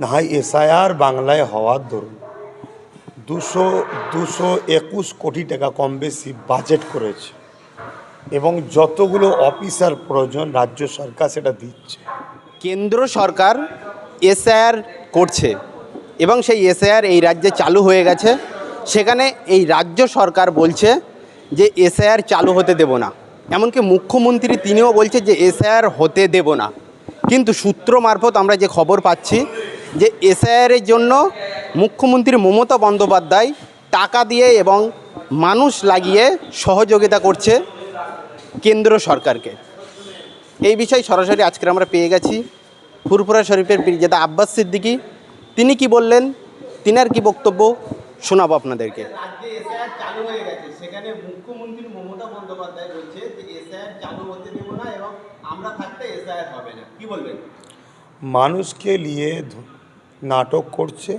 না হয় এসআইআর বাংলায় হওয়ার দরুন। দুশো দুশো একুশ কোটি টাকা কম বেশি বাজেট করেছে এবং যতগুলো অফিসার প্রয়োজন রাজ্য সরকার সেটা দিচ্ছে। কেন্দ্র সরকার এসআইআর করছে এবং সেই এসআইআর এই রাজ্যে চালু হয়ে গেছে। সেখানে এই রাজ্য সরকার বলছে যে এসআইআর চালু হতে দেব না। এমনকি মুখ্যমন্ত্রী তিনিও বলছে যে এসআইআর হতে দেব না। কিন্তু সূত্র মারফত আমরা যে খবর পাচ্ছি যে এসআইআরের জন্য মুখ্যমন্ত্রী মমতা বন্দ্যোপাধ্যায় টাকা দিয়ে এবং মানুষ লাগিয়ে সহযোগিতা করছে কেন্দ্র সরকারকে। এই বিষয়ে সরাসরি আজকে আমরা পেয়ে গেছি ফুরফুরা শরীফের পীরজাদা আব্বাস সিদ্দিকী। তিনি কি বললেন? তিনার কি বক্তব্য? শোনাবো আপনাদেরকে। চালু হয়ে গেছে। সেখানে মুখ্যমন্ত্রী মমতা বন্দ্যোপাধ্যায় বলছে যে এসআইআর চালু হতে দেব না এবং আমরা থাকতে এসআইআর হবে না। কি বলবেন? মানুষকে নিয়ে নাটক করছে।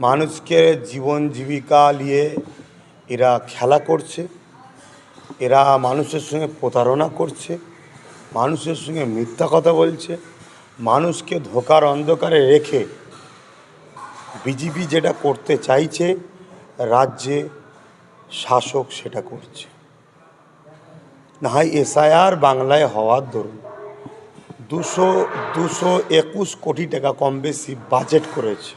মানুষকে জীবন জীবিকা নিয়ে এরা খেলা করছে। এরা মানুষের সঙ্গে প্রতারণা করছে। মানুষের সঙ্গে মিথ্যা কথা বলছে। মানুষকে ধোকার অন্ধকারে রেখে বিজেপি যেটা করতে চাইছে, রাজ্যে শাসক সেটা করছে। না হয় এসআইআর বাংলায় হওয়ার দরুন। দুশো দুশো একুশ কোটি টাকা কম বেশি বাজেট করেছে।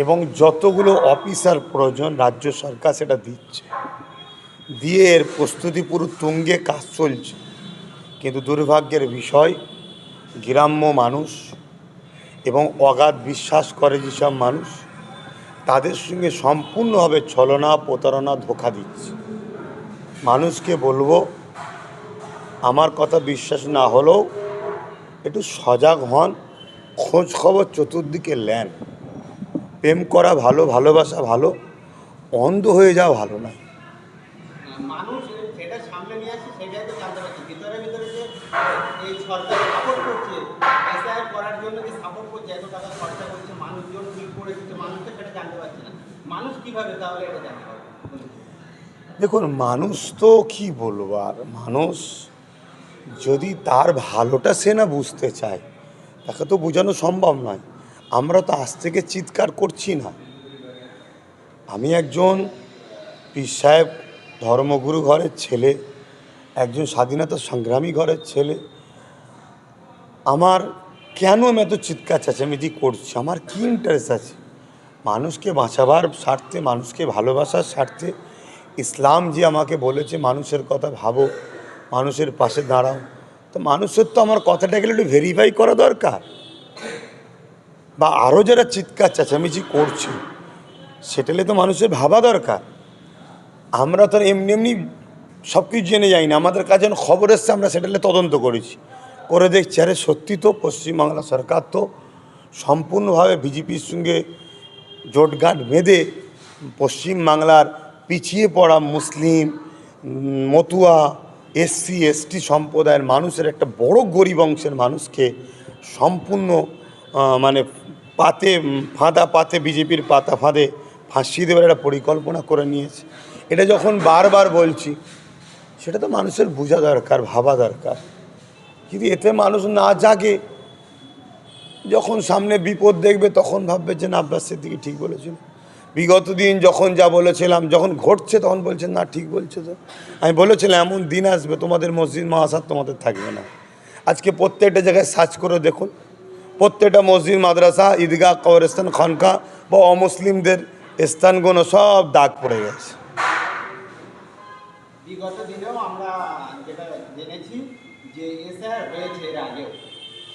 এবং যতগুলো অফিসার প্রয়োজন রাজ্য সরকার সেটা দিচ্ছে। দিয়ে এর প্রস্তুতি পুরো তুঙ্গে কাজ চলছে। কিন্তু দুর্ভাগ্যের বিষয়, গ্রাম্য মানুষ এবং অগাধ বিশ্বাস করে যেসব মানুষ, তাদের সঙ্গে সম্পূর্ণভাবে ছলনা প্রতারণা ধোকা দিচ্ছে। মানুষকে বলব আমার কথা বিশ্বাস না হলেও একটু সজাগ হন খোঁজ খবর চতুর্দিকে নেন। প্রেম করা ভালো ভালোবাসা ভালো অন্ধ হয়ে যাওয়া ভালো না। দেখুন মানুষ তো কি বলব আর মানুষ যদি তার ভালোটা সে না বুঝতে চায়, তাকে তো বোঝানো সম্ভব নয়। আমরা তো আজ থেকে চিৎকার করছি না। আমি একজন পীর সাহেব, ধর্মগুরু ঘরের ছেলে, একজন স্বাধীনতা সংগ্রামী ঘরের ছেলে। আমার কেন আমি এত চিৎকার চেঁচামেচি করছি? আমার কি ইন্টারেস্ট আছে? মানুষকে বাঁচাবার স্বার্থে, মানুষকে ভালোবাসার স্বার্থে, ইসলাম যে আমাকে বলেছে মানুষের কথা ভাবো মানুষের পাশে দাঁড়াও। তো মানুষের তো আমার কথাটা গেলে একটু ভেরিফাই করা দরকার। বা আরও যারা চিৎকার, চেঁচামেচি করছে সেটালে তো মানুষের ভাবা দরকার। আমরা তো এমনি এমনি সব কিছু জেনে যাই না। আমাদের কাছে খবর এসছে, আমরা সেটালে তদন্ত করেছি। করে দেখছি, আরে সত্যি তো পশ্চিমবাংলা সরকার তো সম্পূর্ণভাবে বিজেপির সঙ্গে জোটগাঁট বেঁধে পশ্চিমবাংলার পিছিয়ে পড়া মুসলিম মতুয়া এসসি এসটি সম্প্রদায়ের মানুষের একটা বড় গরিব অংশের মানুষকে সম্পূর্ণ মানে পাতে ফাঁদা পাতে, বিজেপির পাতা ফাঁদে ফাঁসিয়ে দেওয়ার একটা পরিকল্পনা করে নিয়েছে। এটা যখন বারবার বলছি, সেটা তো মানুষের বোঝা দরকার, ভাবা দরকার। কিন্তু এতে মানুষ না জাগে, যখন সামনে বিপদ দেখবে, তখন ভাববে যে না সিদ্দিকি ঠিক বলেছিল। বিগত দিন যখন যা বলেছিলাম, যখন ঘটছে তখন বলছেন, না, ঠিক বলছে তো। আমি বলেছিলাম, এমন দিন আসবে, তোমাদের মসজিদ মাসাদ তোমাদের থাকবে না। আজকে প্রত্যেকটা জায়গায় সার্চ করে দেখুন। প্রত্যেকটা মসজিদ, মাদ্রাসা, ঈদগাহ, কবরস্থান, খানকা বা অমুসলিমদের স্থানগুলো সব দাগ পড়ে গেছে।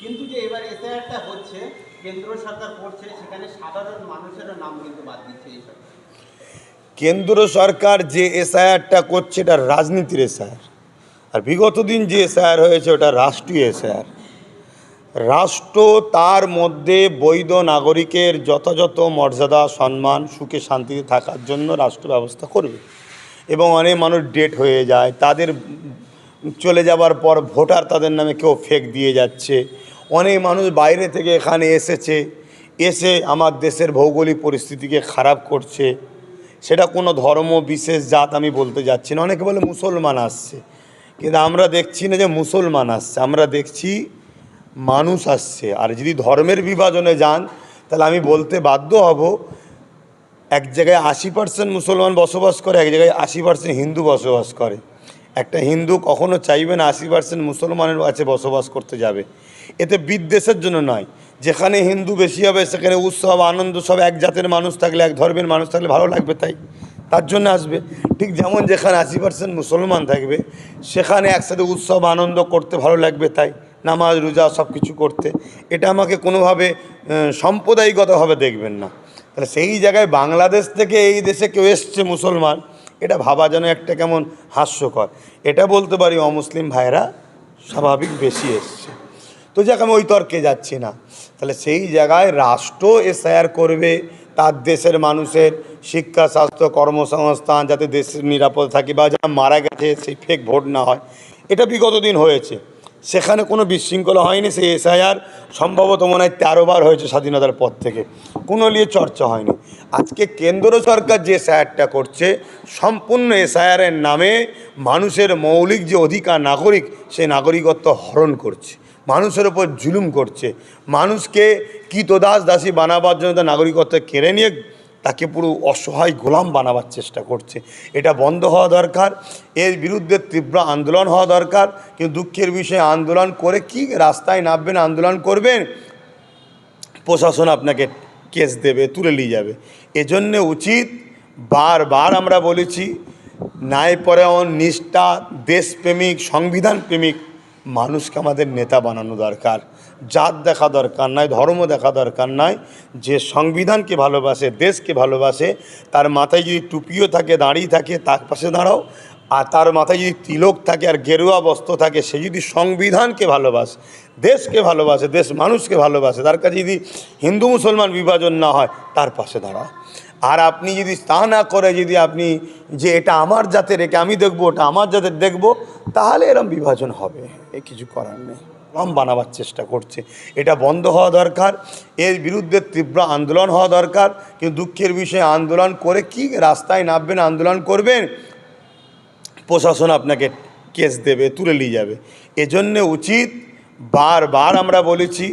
কিন্তু যে এবার হচ্ছে কেন্দ্র সরকার করছে, সেখানে সাধারণ নাম কিন্তু বাদ দিচ্ছে কেন্দ্র সরকার যে এসআইআরটা করছে, এটা রাজনীতির এসআইআর। আর বিগত দিন যে এসআইআর হয়েছে, ওটা রাষ্ট্রীয় এসআইআর। রাষ্ট্র তার মধ্যে বৈধ নাগরিকের যথাযথ মর্যাদা, সম্মান, সুখে শান্তিতে থাকার জন্য রাষ্ট্র ব্যবস্থা করবে। এবং অনেক মানুষ ডেট হয়ে যায়, তাদের চলে যাবার পর ভোটার তাদের নামে কেউ ফেক দিয়ে যাচ্ছে। অনেক মানুষ বাইরে থেকে এখানে এসেছে, এসে আমার দেশের ভৌগোলিক পরিস্থিতিকে খারাপ করছে। সেটা কোনো ধর্ম, বিশেষ জাত আমি বলতে যাচ্ছি না। অনেকে বলে মুসলমান আসছে। কিন্তু আমরা দেখছি না যে মুসলমান আসছে। আমরা দেখছি মানুষ আসছে। আর যদি ধর্মের বিভাজনে যান, তাহলে আমি বলতে বাধ্য হব, এক জায়গায় আশি পার্সেন্ট মুসলমান বসবাস করে, এক জায়গায় আশি পার্সেন্ট হিন্দু বসবাস করে। একটা হিন্দু কখনো চাইবে না আশি পার্সেন্ট মুসলমানের কাছে বসবাস করতে যাবে। এতে বিদ্বেষের জন্য নয়। যেখানে হিন্দু বেশি হবে সেখানে উৎসব আনন্দ সব এক জাতের মানুষ থাকলে এক ধর্মের মানুষ থাকলে ভালো লাগবে তাই। তার জন্য আসবে। ঠিক যেমন যেখানে আশি পার্সেন্ট মুসলমান থাকবে সেখানে একসাথে উৎসব আনন্দ করতে ভালো লাগবে তাই। নামাজ রোজা সব কিছু করতে। এটা আমাকে কোনোভাবে আহ, সাম্প্রদায়িকতাভাবে দেখবেন না। তাহলে সেই জায়গায় বাংলাদেশ থেকে এই দেশে কেউ এসছে মুসলমান এটা ভাবা যেন একটা কেমন হাস্যকর। এটা বলতে পারি অমুসলিম ভাইরা স্বাভাবিক বেশি এসছে। তো যাক, আমি ওই তর্কে যাচ্ছি না। তাহলে সেই জায়গায় রাষ্ট্র এসআইআর করবে, তার দেশের মানুষের শিক্ষা, স্বাস্থ্য, কর্মসংস্থান, যাতে দেশের নিরাপদ থাকে বা যারা মারা গেছে, সেই ফেক ভোট না হয়। এটা বিগত দিন হয়েছে। সেখানে কোনো বিশৃঙ্খলা হয়নি, সেই এসআইআর সম্ভবত মনে হয় তেরো বার হয়েছে স্বাধীনতার পর থেকে। কোনো নিয়ে চর্চা হয়নি। আজকে কেন্দ্র সরকার যে এসআইআরটা করছে, সম্পূর্ণ এসআইআরের নামে মানুষের মৌলিক যে অধিকার নাগরিক, সে নাগরিকত্ব হরণ করছে। মানুষের ওপর জুলুম করছে। মানুষকে কীতদাস দাসী বানাবার জন্য তার নাগরিকত্ব কেড়ে নিয়ে তাকে পুরো অসহায় গোলাম বানাবার চেষ্টা করছে। এটা বন্ধ হওয়া দরকার, এর বিরুদ্ধে তীব্র আন্দোলন হওয়া দরকার, কিন্তু দুঃখের বিষয়ে, আন্দোলন করে কি রাস্তায় নামবেন, আন্দোলন করবেন? প্রশাসন আপনাকে কেস দেবে, তুলে নিয়ে যাবে। এজন্যে উচিত বারবার আমরা বলেছি ন্যায়পরায়ণ নিষ্ঠা, দেশপ্রেমিক সংবিধান প্রেমিক মানুষকে আমাদের নেতা বানানো দরকার। জাত দেখা দরকার নাই, ধর্ম দেখা দরকার নাই। যে সংবিধানকে ভালোবাসে, দেশকে ভালোবাসে, তার মাথায় যদি টুপিও থাকে, দাঁড়িয়ে থাকে, তার পাশে দাঁড়াও। আর তার মাথায় যদি তিলক থাকে আর গেরুয়া বস্ত্র থাকে, সে যদি সংবিধানকে ভালোবাসে, দেশকে ভালোবাসে, দেশ মানুষকে ভালোবাসে, তার কাছে যদি হিন্দু মুসলমান বিভাজন না হয়, তার পাশে দাঁড়াও। আর আপনি যদি তা না করে যদি আপনি যে এটা আমার জাতের, একে আমি দেখব, ওটা আমার জাতের দেখব, তাহলে এরম বিভাজন হবে। এ কিছু করার নেই। রম বানাবার চেষ্টা করছে। এটা বন্ধ হওয়া দরকার, এর বিরুদ্ধে তীব্র আন্দোলন হওয়া দরকার, কিন্তু দুঃখের বিষয়ে, আন্দোলন করে কি রাস্তায় নামবেন, আন্দোলন করবেন, প্রশাসন আপনাকে কেস দেবে, তুলে নিয়ে যাবে। এজন্যে উচিত বারবার আমরা বলেছি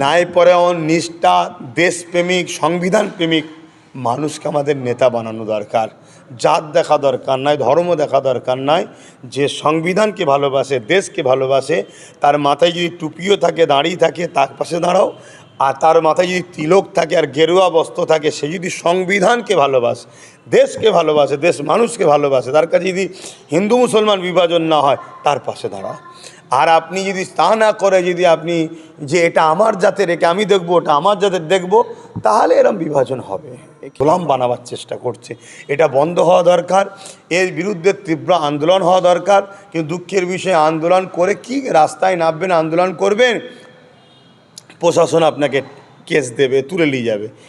ন্যায়পরায়ণ নিষ্ঠা, দেশপ্রেমিক সংবিধান প্রেমিক মানুষকে আমাদের নেতা বানানো দরকার। জাত দেখা দরকার নয় ধর্ম দেখা দরকার নয় যে সংবিধানকে ভালোবাসে, দেশকে ভালোবাসে, তার মাথায় যদি টুপিও থাকে, দাঁড়িয়ে থাকে, তার পাশে দাঁড়াও, আর তার মাথায় যদি তিলক থাকে আর গেরুয়া বস্ত্র থাকে, সে যদি সংবিধানকে ভালোবাসে, দেশকে ভালোবাসে, দেশ মানুষকে ভালোবাসে, তার কাছে যদি হিন্দু মুসলমান বিভাজন না হয়, তার পাশে দাঁড়াও। আর আপনি যদি তা না করে যদি আপনি যে এটা আমার জাতের, একে আমি দেখব, ওটা আমার জাতের দেখব তাহলে এরম বিভাজন হবে। গোলাম বানাবার চেষ্টা করছে। এটা বন্ধ হওয়া দরকার, এর বিরুদ্ধে তীব্র আন্দোলন হওয়া দরকার, কিন্তু দুঃখের বিষয়ে, আন্দোলন করে কি রাস্তায় নামবেন, আন্দোলন করবেন? প্রশাসন আপনাকে কেস দেবে, তুলে নিয়ে যাবে।